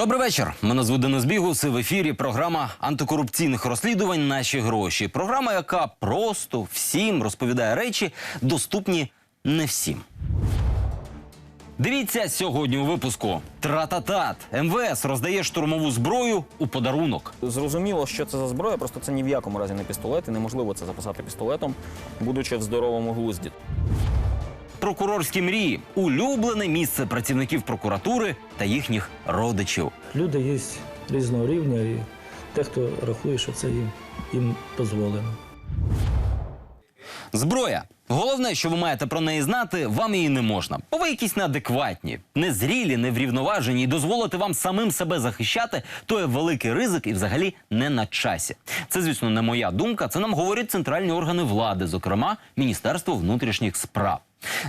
Добрий вечір. Мене звуть Денис Бігус. і В ефірі програма антикорупційних розслідувань Наші гроші. Програма, яка просто всім розповідає речі, доступні не всім. Дивіться сьогодні у випуску. Трататат. МВС роздає штурмову зброю у подарунок. Зрозуміло, що це за зброя, просто це ні в якому разі не пістолет, і неможливо це записати пістолетом, будучи в здоровому глузді. Прокурорські мрії улюблене місце працівників прокуратури та їхніх родичів. Люди є різного рівня, і дехто рахує, що це їм, їм дозволено. Зброя. Головне, що ви маєте про неї знати, вам її не можна. Бо ви якісь неадекватні, незрілі, неврівноважені, і дозволити вам самим себе захищати, то є великий ризик і взагалі не на часі. Це, звісно, не моя думка. Це нам говорять центральні органи влади, зокрема Міністерство внутрішніх справ.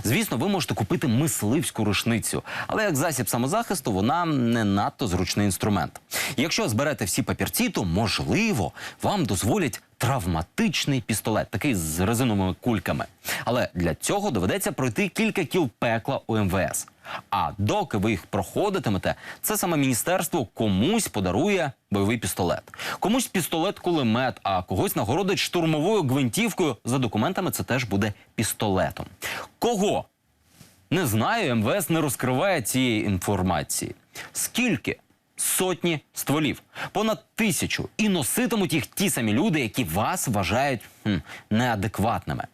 Звісно, ви можете купити мисливську рушницю, але як засіб самозахисту вона не надто зручний інструмент. Якщо зберете всі папірці, то можливо вам дозволять травматичний пістолет, такий з резиновими кульками. Але для цього доведеться пройти кілька кіл пекла у МВС. А доки ви їх проходитимете, це саме міністерство комусь подарує бойовий пістолет, комусь пістолет-кулемет, а когось нагородить штурмовою гвинтівкою. За документами це теж буде пістолетом. Кого? Не знаю, МВС не розкриває цієї інформації. Скільки? Сотні стволів, понад тисячу, і носитимуть їх ті самі люди, які вас вважають хм, неадекватними.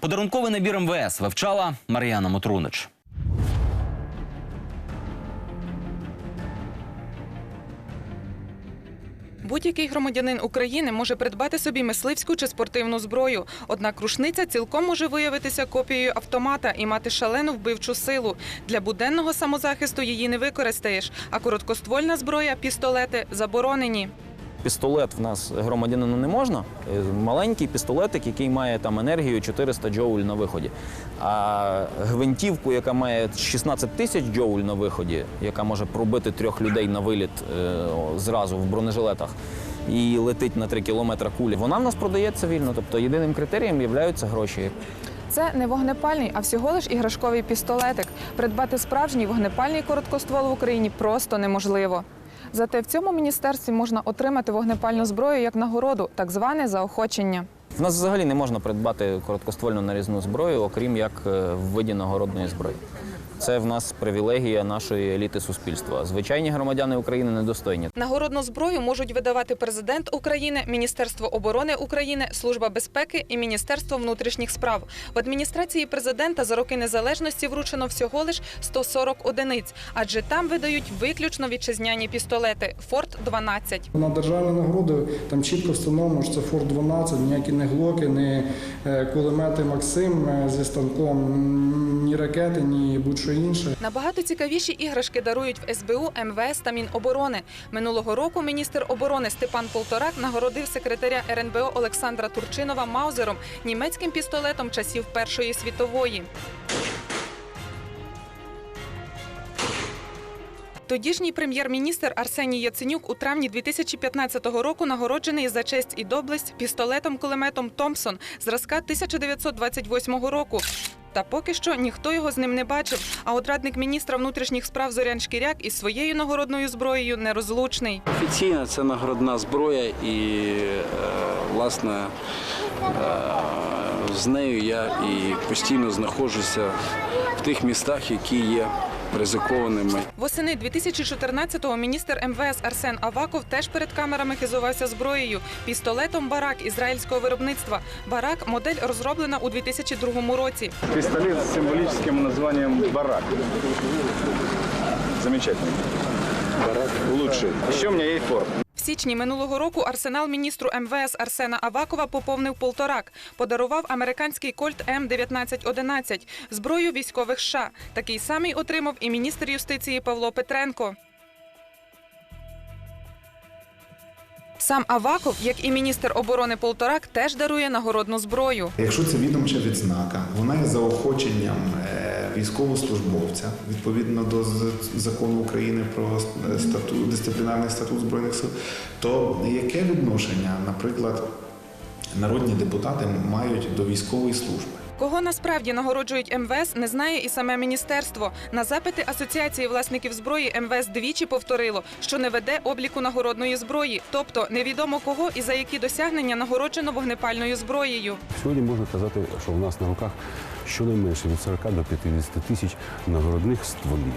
Подарунковий набір МВС вивчала Мар'яна Мотрунич. Будь-який громадянин України може придбати собі мисливську чи спортивну зброю. Однак рушниця цілком може виявитися копією автомата і мати шалену вбивчу силу. Для буденного самозахисту її не використаєш, а короткоствольна зброя, пістолети заборонені. Пістолет в нас громадянину не можна. Е, Маленький пістолетик, який має там енергію 400 джоуль на виході. А гвинтівку, яка має 16 тисяч джоуль на виході, яка може пробити трьох людей на виліт е, зразу в бронежилетах. І летить на 3 кілометри кулі. Вона в нас продається вільно. Тобто єдиним критерієм являються гроші. Це не вогнепальний, а всього лиш іграшковий пістолетик. Придбати справжній вогнепальний короткоствол в Україні просто неможливо. Зате в цьому міністерстві можна отримати вогнепальну зброю як нагороду, так зване заохочення. В нас взагалі не можна придбати короткоствольну нарізну зброю, окрім як е, в виді нагородної зброї. Це в нас привілегія нашої еліти суспільства. Звичайні громадяни України недостойні. Нагородну зброю можуть видавати президент України, Міністерство оборони України, Служба безпеки і Міністерство внутрішніх справ. В адміністрації президента за роки незалежності вручено всього лиш 140 одиниць, адже там видають виключно вітчизняні пістолети Форт 12 На державні нагороди там чітко встановлено, що це Форт 12, ніякі не глоки, не е, кулемети Максим е, зі станком, ні ракети, ні будь-що інше. Набагато цікавіші іграшки дарують в СБУ, МВС та Міноборони. Минулого року міністр оборони Степан Полторак нагородив секретаря РНБО Олександра Турчинова Маузером німецьким пістолетом часів Першої світової. Тодішній прем'єр-міністр Арсеній Яценюк у травні 2015 року нагороджений за честь і доблесть пістолетом-кулеметом Томпсон зразка 1928 року. Та поки що ніхто його з ним не бачив. А от радник міністра внутрішніх справ Зорян Шкіряк із своєю нагородною зброєю нерозлучний. Офіційно це нагородна зброя, і е, власне е, з нею я і постійно знаходжуся в тих містах, які є ризикованими. Восени 2014-го міністр МВС Арсен Аваков теж перед камерами хизувався зброєю пістолетом Барак ізраїльського виробництва. Барак модель розроблена у 2002 році. Пістолет з символічним названням «Барак». Замечательно. Барак лучший. Ще у мене є форт. Січні минулого року арсенал міністру МВС Арсена Авакова поповнив полторак. Подарував американський кольт М1911 зброю військових США. Такий самий отримав і міністр юстиції Павло Петренко. Сам Аваков, як і міністр оборони Полторак, теж дарує нагородну зброю. Якщо це відомча відзнака, вона є заохоченням е, військовослужбовця відповідно до закону України про статут дисциплінарний статут збройних сил, то яке відношення, наприклад, народні депутати мають до військової служби? Кого насправді нагороджують МВС, не знає і саме міністерство. На запити Асоціації власників зброї МВС двічі повторило, що не веде обліку нагородної зброї, тобто невідомо кого і за які досягнення нагороджено вогнепальною зброєю. Сьогодні можна казати, що у нас на руках щонайменше від 40 до 50 тисяч нагородних стволів.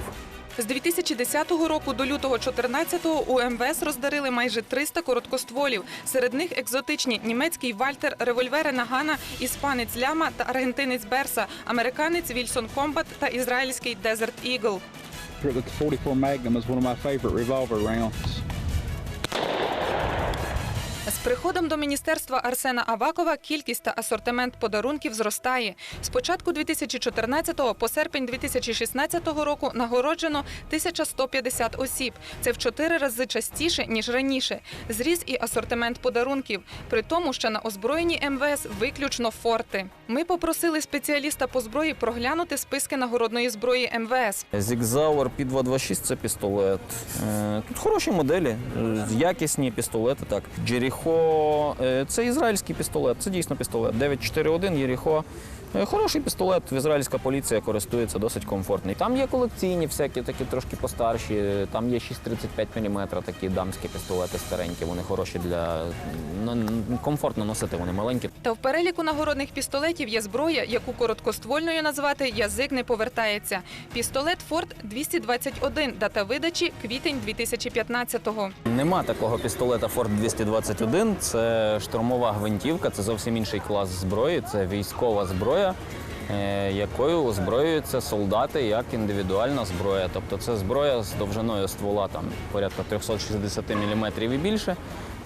З 2010 року до лютого 2014-го у МВС роздарили майже 300 короткостволів. Серед них екзотичні німецький Вальтер, револьвери Нагана, іспанець Ляма та аргентинець Берса, американець Вільсон Комбат та ізраїльський Desert Eagle. З приходом до міністерства Арсена Авакова кількість та асортимент подарунків зростає. З початку 2014 по серпень 2016 року нагороджено 1150 осіб. Це в чотири рази частіше ніж раніше. Зріс і асортимент подарунків. При тому, що на озброєнні МВС виключно форти. Ми попросили спеціаліста по зброї проглянути списки нагородної зброї МВС. Зігзауер під 226 це пістолет. Е, Тут хороші моделі, е, якісні пістолети. Так. Джеріхо е, це ізраїльський пістолет, це дійсно пістолет. 941 Єріхо. Е, Хороший пістолет, ізраїльська поліція користується досить комфортний. Там є колекційні, всякі такі трошки постарші. Там є 6,35 мм, такі дамські пістолети старенькі. Вони хороші для ну, комфортно носити. Вони маленькі. Та в переліку нагородних пістолетів є зброя, яку короткоствольною назвати язик не повертається. Пістолет Форд 221, дата видачі квітень 2015-го. Нема такого пістолета Ford 221. Це штурмова гвинтівка, це зовсім інший клас зброї. Це військова зброя, е, якою озброюються солдати як індивідуальна зброя. Тобто це зброя з довжиною ствола там порядка 360 мм і більше.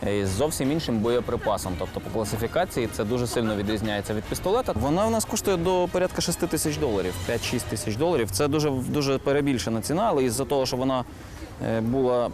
е, З зовсім іншим боєприпасом. Тобто по класифікації це дуже сильно відрізняється від пістолета. Вона у нас коштує до порядка 6 тисяч доларів, 5-6 тисяч доларів. Це дуже, дуже перебільшена ціна, але із-за того, що вона е, була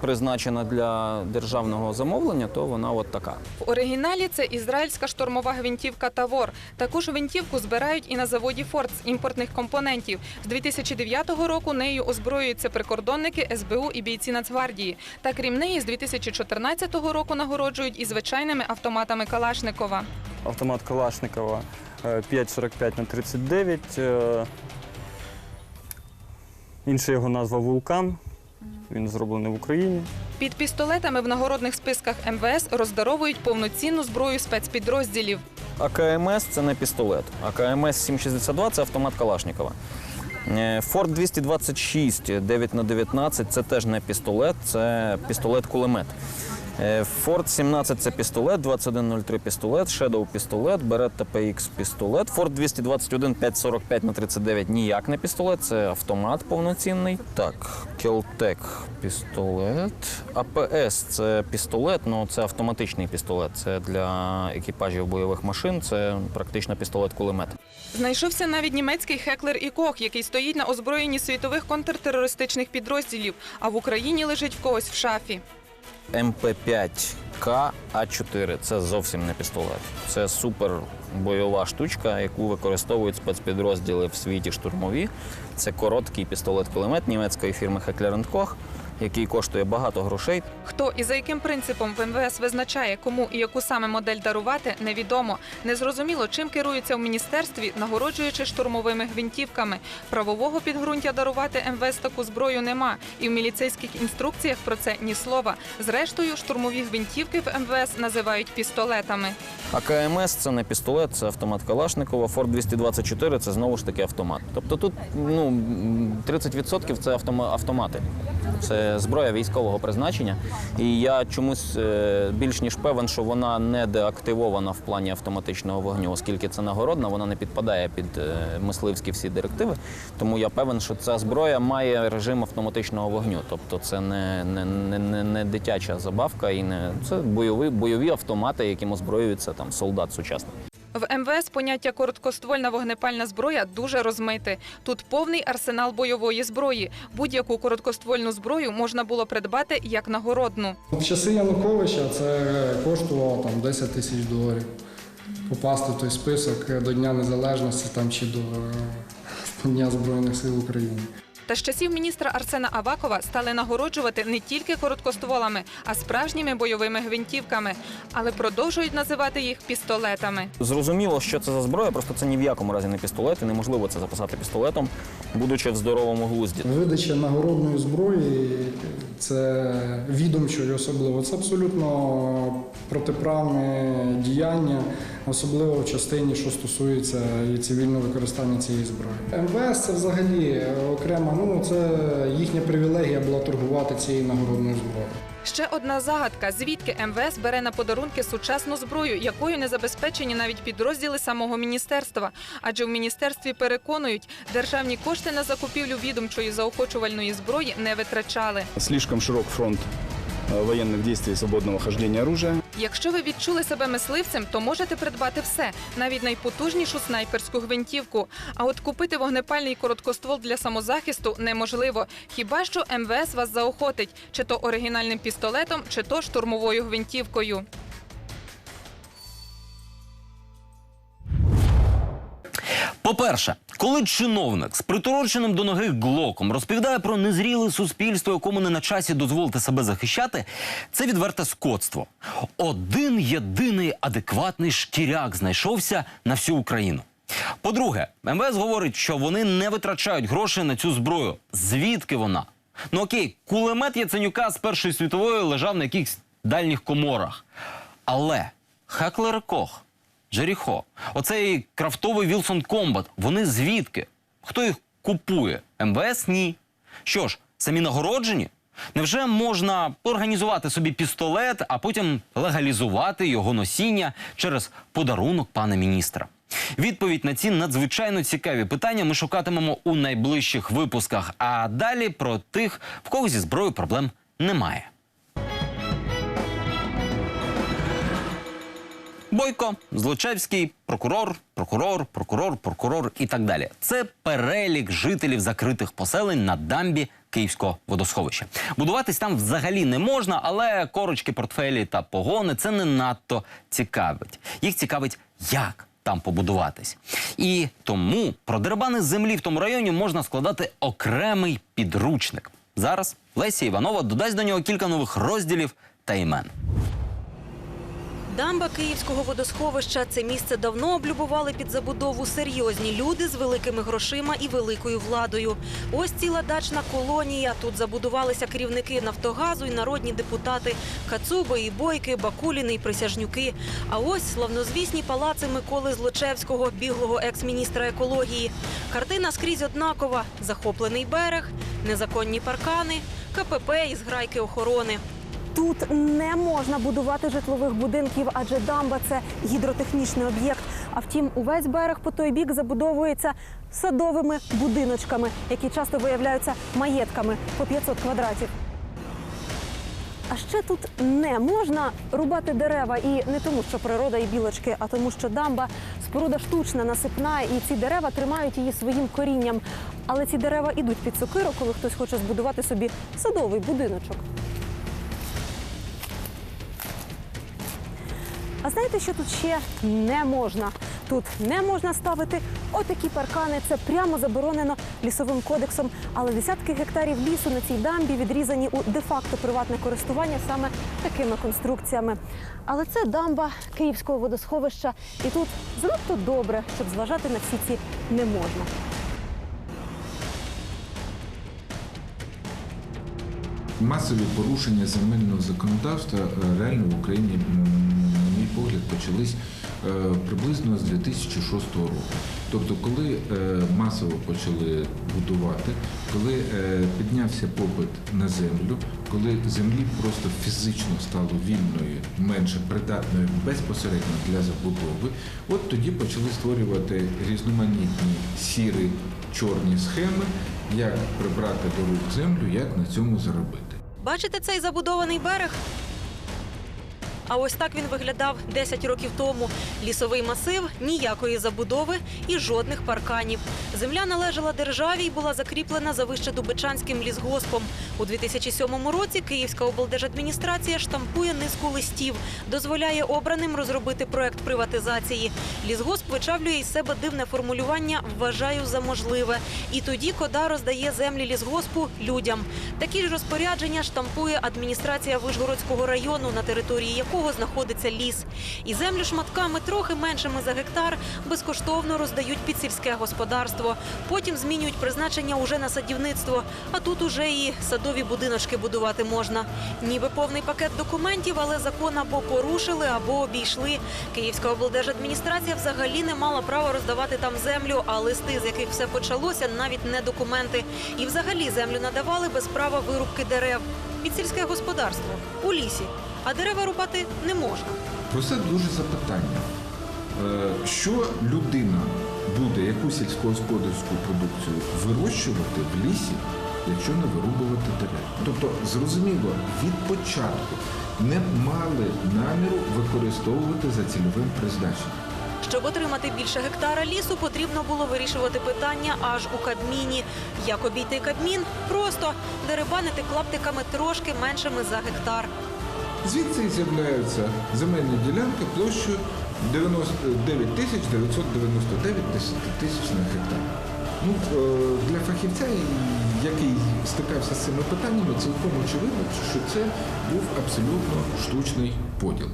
призначена для державного замовлення, то вона от така. В оригіналі це ізраїльська штурмова гвинтівка Тавор. Таку ж гвинтівку збирають і на заводі Форд з імпортних компонентів. З 2009 року нею озброюються прикордонники СБУ і бійці Нацгвардії. Та крім неї, з 2014 року нагороджують і звичайними автоматами Калашникова. автомат Калашникова е, 5,45 на 39. е, Інша його назва Вулкан. Він зроблений в Україні. Під пістолетами в нагородних списках МВС роздаровують повноцінну зброю спецпідрозділів. АКМС це не пістолет. АКМС 762 це автомат Калашникова. Форд 226 9 на 19 це теж не пістолет, це пістолет-кулемет. Е, Форд 17 це пістолет, 2103 пістолет, Shadow пістолет, Beretta PX пістолет. Форд 221 545 на 39 ніяк не пістолет, це автомат повноцінний. Так, Келтек пістолет. АПС це пістолет, але це автоматичний пістолет. Це для екіпажів бойових машин, це практично пістолет-кулемет. Знайшовся навіть німецький Хеклер і Кох, який стоїть на озброєнні світових контртерористичних підрозділів, а в Україні лежить в когось в шафі. МП5К А4 це зовсім не пістолет. Це супер бойова штучка, яку використовують спецпідрозділи в світі штурмові. Це короткий пістолет-кулемет німецької фірми Heckler Koch, який коштує багато грошей. Хто і за яким принципом в МВС визначає, кому і яку саме модель дарувати, невідомо. Незрозуміло, чим керуються в міністерстві, нагороджуючи штурмовими гвинтівками. Правового підґрунтя дарувати МВС таку зброю нема. І в міліцейських інструкціях про це ні слова. Зрештою, штурмові гвинтівки в МВС називають пістолетами. А КМС це не пістолет, це автомат Калашникова. Форд 224 це знову ж таки автомат. Тобто тут ну, м, 30% це автома- автомати. Це зброя військового призначення. І я чомусь е, більш ніж певен, що вона не деактивована в плані автоматичного вогню, оскільки це нагородна, вона не підпадає під е, мисливські всі директиви. Тому я певен, що ця зброя має режим автоматичного вогню. Тобто це не, не, не, не, не дитяча забавка і не це бойові, бойові автомати, яким озброюється там солдат сучасний. В МВС поняття короткоствольна вогнепальна зброя дуже розмите. Тут повний арсенал бойової зброї. Будь-яку короткоствольну зброю можна було придбати як нагородну. В часи Януковича це коштувало там 10 тисяч доларів. Попасти в той список до Дня Незалежності там, чи до е, Дня Збройних сил України. Та з часів міністра Арсена Авакова стали нагороджувати не тільки короткостволами, а справжніми бойовими гвинтівками, але продовжують називати їх пістолетами. Зрозуміло, що це за зброя, просто це ні в якому разі не пістолет, і неможливо це записати пістолетом, будучи в здоровому глузді. Видача нагородної зброї це відомчою особливо. Це абсолютно протиправне діяння, особливо в частині, що стосується і цивільного використання цієї зброї. МВС це взагалі окрема, ну це їхня привілегія була торгувати цією нагородною зброєю. Ще одна загадка: звідки МВС бере на подарунки сучасну зброю, якою не забезпечені навіть підрозділи самого міністерства. Адже в міністерстві переконують, державні кошти на закупівлю відомчої заохочувальної зброї не витрачали. Слишком широк фронт э, военных действий свободного хождения оружия. Якщо ви відчули себе мисливцем, то можете придбати все, навіть найпотужнішу снайперську гвинтівку. А от купити вогнепальний короткоствол для самозахисту неможливо. Хіба що МВС вас заохотить, чи то оригінальним пістолетом, чи то штурмовою гвинтівкою. По-перше, коли чиновник з притороченим до ноги глоком розповідає про незріле суспільство, якому не на часі дозволити себе захищати, це відверте скотство. Один єдиний адекватний шкіряк знайшовся на всю Україну. По-друге, МВС говорить, що вони не витрачають грошей на цю зброю. Звідки вона? Ну окей, кулемет Яценюка з Першої світової лежав на якихось дальніх коморах. Але Хаклер Кох, Джеріхо, оцей крафтовий Вілсон Комбат, вони звідки? Хто їх купує? МВС ні. Що ж, самі нагороджені? Невже можна організувати собі пістолет, а потім легалізувати його носіння через подарунок пана міністра? Відповідь на ці надзвичайно цікаві питання ми шукатимемо у найближчих випусках. А далі про тих, в кого зі зброєю проблем немає. Бойко, Злочевський, прокурор, прокурор, прокурор, прокурор і так далі. Це перелік жителів закритих поселень на дамбі Київського водосховища. Будуватись там взагалі не можна, але корочки, портфелі та погони це не надто цікавить. Їх цікавить, як там побудуватись. І тому про дерибани землі в тому районі можна складати окремий підручник. Зараз Леся Іванова додасть до нього кілька нових розділів та імен. Дамба Київського водосховища це місце давно облюбували під забудову серйозні люди з великими грошима і великою владою. Ось ціла дачна колонія. Тут забудувалися керівники Нафтогазу і народні депутати Кацуби і Бойки, Бакуліни і Присяжнюки. А ось славнозвісні палаци Миколи Злочевського, біглого екс-міністра екології. Картина скрізь однакова: захоплений берег, незаконні паркани, КПП і зграйки охорони. Тут не можна будувати житлових будинків, адже дамба це гідротехнічний об'єкт. А втім, увесь берег по той бік забудовується садовими будиночками, які часто виявляються маєтками по 500 квадратів. А ще тут не можна рубати дерева, і не тому, що природа і білочки, а тому, що дамба споруда штучна, насипна, і ці дерева тримають її своїм корінням. Але ці дерева ідуть під сокиру, коли хтось хоче збудувати собі садовий будиночок. А знаєте, що тут ще не можна? Тут не можна ставити отакі паркани. Це прямо заборонено лісовим кодексом. Але десятки гектарів лісу на цій дамбі відрізані у де-факто приватне користування саме такими конструкціями. Але це дамба Київського водосховища, і тут занадто добре, щоб зважати на всі ці не можна. Масові порушення земельного законодавства е, реально в Україні, погляд, почались е, приблизно з 2006 року. Тобто, коли е, масово почали будувати, коли е, піднявся попит на землю, коли землі просто фізично стало вільною, менше придатною безпосередньо для забудови, от тоді почали створювати різноманітні сірі чорні схеми, як прибрати до рук землю, як на цьому заробити. Бачите цей забудований берег? А ось так він виглядав 10 років тому. Лісовий масив, ніякої забудови і жодних парканів. Земля належала державі і була закріплена за Вищедубичанським лісгоспом. У 2007 році Київська облдержадміністрація штампує низку листів, дозволяє обраним розробити проект приватизації. Лісгосп вичавлює із себе дивне формулювання Вважаю за можливе. І тоді кода роздає землі лісгоспу людям. Такі ж розпорядження штампує адміністрація Вишгородського району, на території якого знаходиться ліс. І землю шматками трохи меншими за гектар безкоштовно роздають під сільське господарство. Потім змінюють призначення уже на садівництво. А тут уже і садові будиночки будувати можна. Ніби повний пакет документів, але закон або порушили, або обійшли. Київська облдержадміністрація взагалі не мала права роздавати там землю, а листи, з яких все почалося, навіть не документи. І взагалі землю надавали без права вирубки дерев під сільське господарство у лісі. А дерева рубати не можна. Про це дуже запитання. Е, Що людина буде яку сільськогосподарську продукцію вирощувати в лісі, якщо не вирубувати дерев? Тобто, зрозуміло, від початку не мали наміру використовувати за цільовим призначенням. Щоб отримати більше гектара лісу, потрібно було вирішувати питання аж у Кабміні. Як обійти Кабмін? Просто дерибанити клаптиками трошки меншими за гектар. Звідси з'являються земельні ділянки площею 99 тисяч 999 тисяч на гектар. Ну, е, для фахівця, який стикався з цими питаннями, цілком очевидно, що це був абсолютно штучний поділ.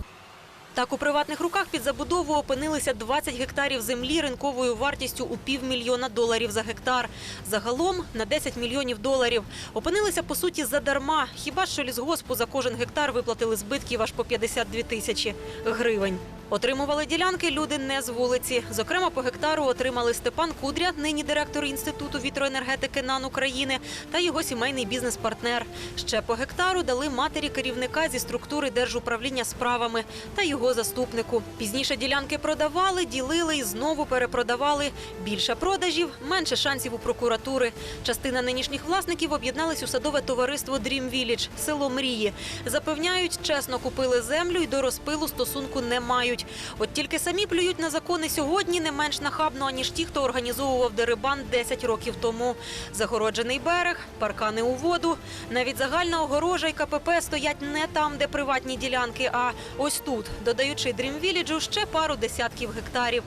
Так у приватних руках під забудову опинилися 20 гектарів землі ринковою вартістю у півмільйона доларів за гектар. Загалом на 10 мільйонів доларів. Опинилися по суті задарма. Хіба що лісгоспу за кожен гектар виплатили збитків аж по 52 тисячі гривень. Отримували ділянки люди не з вулиці. Зокрема, по гектару отримали Степан Кудря, нині директор інституту вітроенергетики НАН України, та його сімейний бізнес-партнер. Ще по гектару дали матері керівника зі структури держуправління справами та його заступнику. Пізніше ділянки продавали, ділили і знову перепродавали. Більше продажів, менше шансів у прокуратури. Частина нинішніх власників об'єднались у садове товариство Dream Village, село Мрії. Запевняють, чесно купили землю і до розпилу стосунку не мають. От тільки самі плюють на закони сьогодні не менш нахабно, аніж ті, хто організовував дерибан 10 років тому. Загороджений берег, паркани у воду. Навіть загальна огорожа і КПП стоять не там, де приватні ділянки, а ось тут, додаючи Дрімвіліджу ще пару десятків гектарів.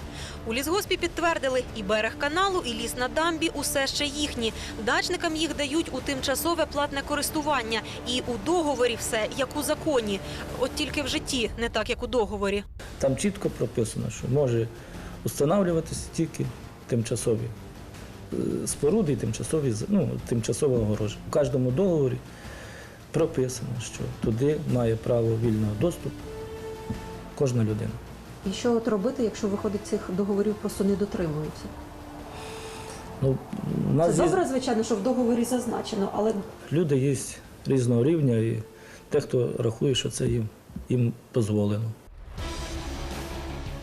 У лісгоспі підтвердили, і берег каналу, і ліс на дамбі усе ще їхні. Дачникам їх дають у тимчасове платне користування. І у договорі все як у законі. От тільки в житті не так, як у договорі. Там чітко прописано, що може встановлюватися тільки тимчасові е, споруди і тимчасові ну, тимчасова огорожа. У кожному договорі прописано, що туди має право вільного доступу кожна людина. І що от робити, якщо виходить цих договорів просто не дотримуються? Ну, у Це є, добре, звичайно, що в договорі зазначено, але люди є різного рівня, і те, хто рахує, що це їм, їм дозволено.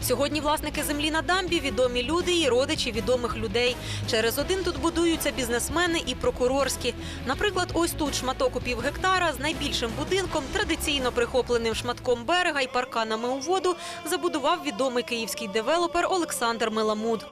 Сьогодні власники землі на дамбі відомі люди і родичі відомих людей. Через один тут будуються бізнесмени і прокурорські. Наприклад, ось тут шматок у пів гектара з найбільшим будинком, традиційно прихопленим шматком берега і парканами у воду, забудував відомий київський девелопер Олександр Меламуд.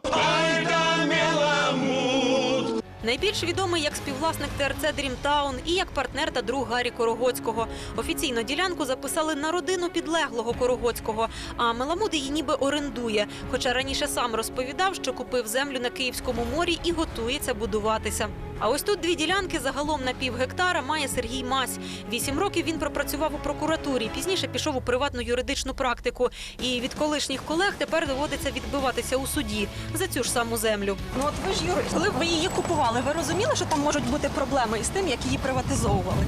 Найбільш відомий як співвласник ТРЦ Дрімтаун і як партнер та друг Гаррі Корогоцького. Офіційно ділянку записали на родину підлеглого Корогоцького. А Меламуд її ніби орендує. Хоча раніше сам розповідав, що купив землю на Київському морі і готується будуватися. А ось тут дві ділянки загалом на пів гектара має Сергій Мась. Вісім років він пропрацював у прокуратурі. Пізніше пішов у приватну юридичну практику. І від колишніх колег тепер доводиться відбиватися у суді за цю ж саму землю. Ну от ви ж юрист, коли ви її купували, ви розуміли, що там можуть бути проблеми із тим, як її приватизовували?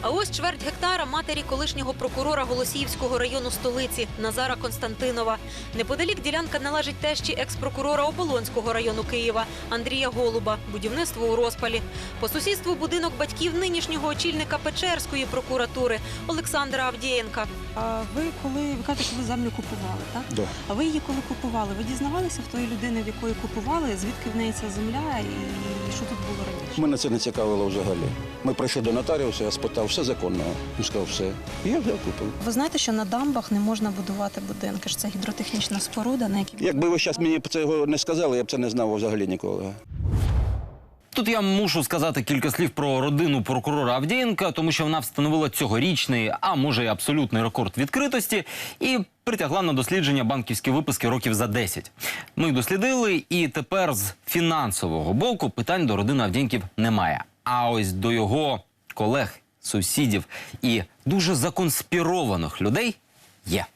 А ось чверть гектара матері колишнього прокурора Голосіївського району столиці Назара Константинова. Неподалік ділянка належить тещі екс-прокурора Оболонського району Києва Андрія Голуба. Будівництво у розпалі. По сусідству будинок батьків нинішнього очільника Печерської прокуратури Олександра Авдієнка. А ви коли ви кажете, що ви землю купували, так? Да. А ви її коли купували? Ви дізнавалися в тої людини, в якої купували, звідки в неї ця земля і що тут було раніше? Мене це не цікавило взагалі. Ми прийшли до нотаріуса, я спитав, все законно. Він сказав, все. І я взяв купив. Ви знаєте, що на дамбах не можна будувати будинки, що це гідротехнічна споруда, на якій Якби ви зараз мені цього не сказали, я б це не знав взагалі ніколи. Тут я мушу сказати кілька слів про родину прокурора Авдієнка, тому що вона встановила цьогорічний, а може й абсолютний рекорд відкритості і притягла на дослідження банківські виписки років за 10. Ми їх дослідили, і тепер з фінансового боку питань до родини Авдієнків немає. А ось до його колег, сусідів і дуже законспірованих людей є.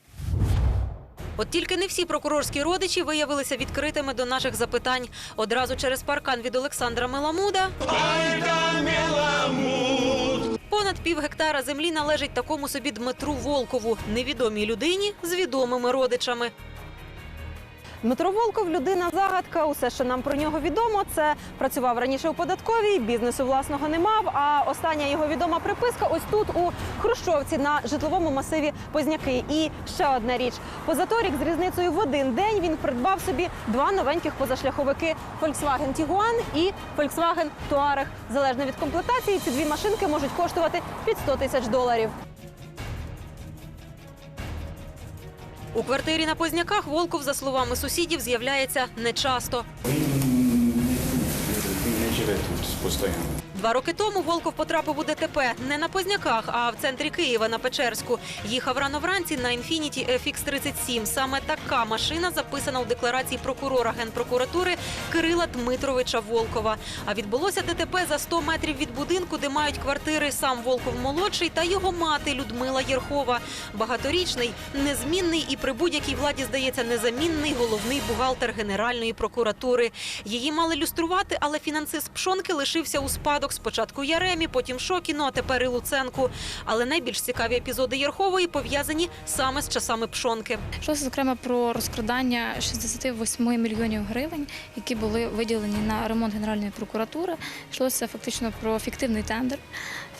От тільки не всі прокурорські родичі виявилися відкритими до наших запитань. Одразу через паркан від Олександра Меламуда. Понад пів гектара землі належить такому собі Дмитру Волкову, невідомій людині з відомими родичами. Дмитро Волков людина загадка. Усе, що нам про нього відомо, це працював раніше у податковій, бізнесу власного не мав. А остання його відома приписка ось тут у Хрущовці на житловому масиві Позняки. І ще одна річ: позаторік з різницею в один день він придбав собі два новеньких позашляховики Volkswagen Tiguan і Volkswagen Touareg. Залежно від комплектації, ці дві машинки можуть коштувати під 100 тисяч доларів. У квартирі на Позняках Волков, за словами сусідів, з'являється нечасто. Не живе тут постійно. Два роки тому Волков потрапив у ДТП не на Позняках, а в центрі Києва на Печерську. Їхав рано вранці на Infiniti FX37. Саме така машина записана у декларації прокурора генпрокуратури Кирила Дмитровича Волкова. А відбулося ДТП за 100 метрів від будинку, де мають квартири сам Волков молодший та його мати Людмила Єрхова. Багаторічний, незмінний і при будь-якій владі здається незамінний головний бухгалтер Генеральної прокуратури. Її мали люструвати, але фінансист Пшонки лишився у спадок спочатку Яремі, потім Шокіну, а тепер і Луценку. Але найбільш цікаві епізоди Єрхової пов'язані саме з часами Пшонки. Йшлося зокрема про розкрадання 68 мільйонів гривень, які були виділені на ремонт Генеральної прокуратури. Йшлося фактично про фіктивний тендер,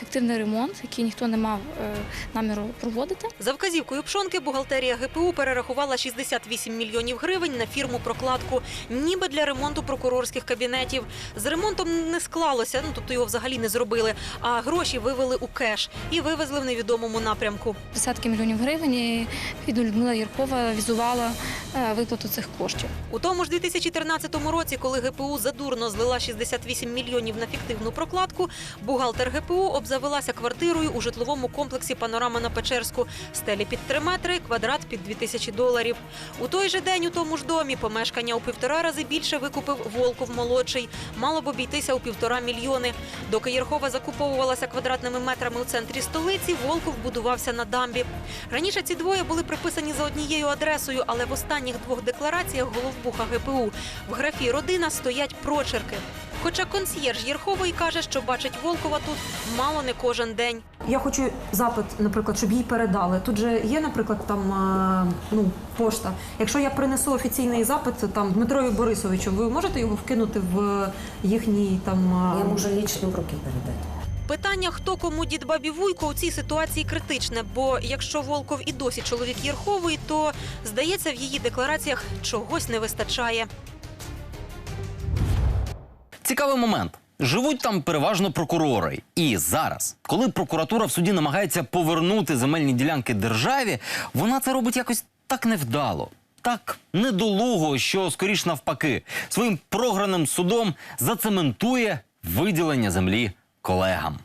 фіктивний ремонт, який ніхто не мав е, наміру проводити. За вказівкою Пшонки бухгалтерія ГПУ перерахувала 68 мільйонів гривень на фірму прокладку, ніби для ремонту прокурорських кабінетів. З ремонтом не склалося, ну тобто його взагалі не зробили. А гроші вивели у кеш і вивезли в невідомому напрямку. Десятки мільйонів гривень і Людмила Єркова візувала е, виплату цих коштів. У тому ж 2013 році, коли ГПУ задурно злила 68 мільйонів на фіктивну прокладку, бухгалтер ГПУ обзавелася квартирою у житловому комплексі Панорама на Печерську. Стелі під 3 метри, квадрат під 2000 доларів. У той же день у тому ж домі помешкання у півтора рази більше викупив Волков молодший. Мало б обійтися у півтора мільйони. Доки Єрхова закуповувалася квадратними метрами у центрі столиці, Волков будувався на дамбі. Раніше ці двоє були приписані за однією адресою, але в останніх двох деклараціях головбуха ГПУ в графі родина стоять прочерки. Хоча консьєрж Єрхової каже, що бачить Волкова тут мало не кожен день. Я хочу запит, наприклад, щоб їй передали. Тут же є, наприклад, там е, ну, пошта. Якщо я принесу офіційний запит там Дмитрові Борисовичу, ви можете його вкинути в їхній там. Я можу лічно в руки передати. Питання, хто кому дід бабі Вуйко у цій ситуації критичне, бо якщо Волков і досі чоловік Єрхової, то здається, в її деклараціях чогось не вистачає. Цікавий момент. Живуть там переважно прокурори. І зараз, коли прокуратура в суді намагається повернути земельні ділянки державі, вона це робить якось так невдало. Так недолуго, що скоріш навпаки, своїм програним судом зацементує виділення землі колегам.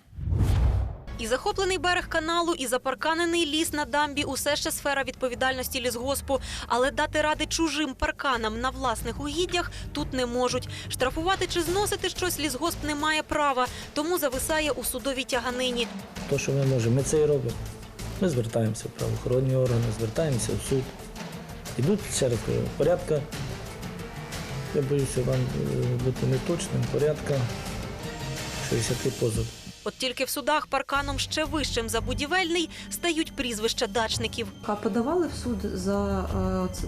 І захоплений берег каналу, і запарканений ліс на дамбі усе ще сфера відповідальності лісгоспу. Але дати ради чужим парканам на власних угіддях тут не можуть. Штрафувати чи зносити щось лісгосп не має права, тому зависає у судовій тяганині. То, що ми можемо, ми це і робимо. Ми звертаємося в правоохоронні органи, звертаємося в суд. Ідуть ще раз порядка. Я боюся вам е, бути неточним, порядка 60 позовів. От тільки в судах парканом ще вищим за будівельний стають прізвища дачників. А подавали в суд за, е,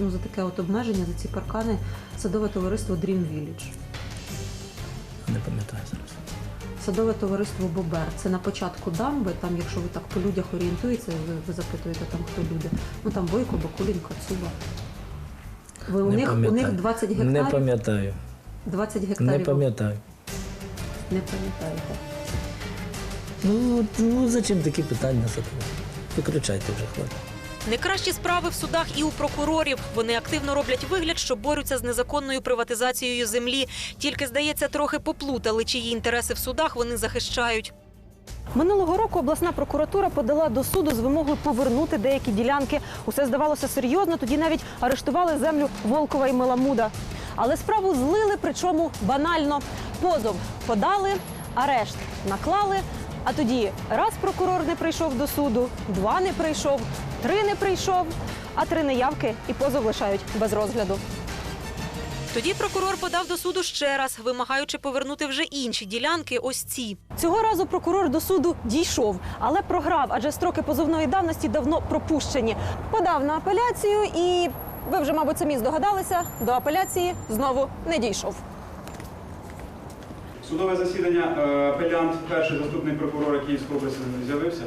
ну, за таке от обмеження, за ці паркани садове товариство Dream Village. Не пам'ятаю зараз. Садове товариство Бобер. Це на початку дамби. Там, якщо ви так по людях орієнтуєтеся, ви, ви запитуєте там хто люди. Ну там Бойко, Бакулін, Кацуба. Ви у Не них у них 20 Не пам'ятаю. 20 Не пам'ятаю. Не пам'ятаєте. Ну, ну зачем такі питання задавати? Виключайте вже, хлопці. Не кращі справи в судах і у прокурорів. Вони активно роблять вигляд, що борються з незаконною приватизацією землі. Тільки здається, трохи поплутали, чиї інтереси в судах вони захищають. Минулого року обласна прокуратура подала до суду з вимогою повернути деякі ділянки. Усе здавалося серйозно. Тоді навіть арештували землю Волкова і Меламуда. Але справу злили, причому банально. Позов подали, арешт наклали. А тоді раз прокурор не прийшов до суду, два не прийшов, три не прийшов, а три неявки і позов лишають без розгляду. Тоді прокурор подав до суду ще раз, вимагаючи повернути вже інші ділянки. Ось ці. Цього разу прокурор до суду дійшов, але програв, адже строки позовної давності давно пропущені. Подав на апеляцію і ви вже, мабуть, самі здогадалися, до апеляції знову не дійшов. Судове засідання е, апелянт, перший заступник прокурора Київської області з'явився?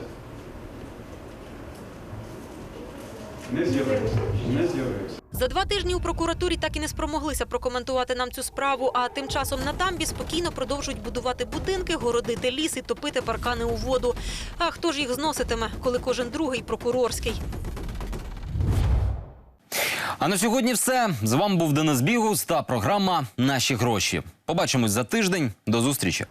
Не з'явився. Не з'явився. За два тижні у прокуратурі так і не спромоглися прокоментувати нам цю справу. А тим часом на дамбі спокійно продовжують будувати будинки, городити ліс і топити паркани у воду. А хто ж їх зноситиме, коли кожен другий прокурорський? А на сьогодні все. З вами був Денис Бігус та програма Наші гроші. Побачимось за тиждень. До зустрічі.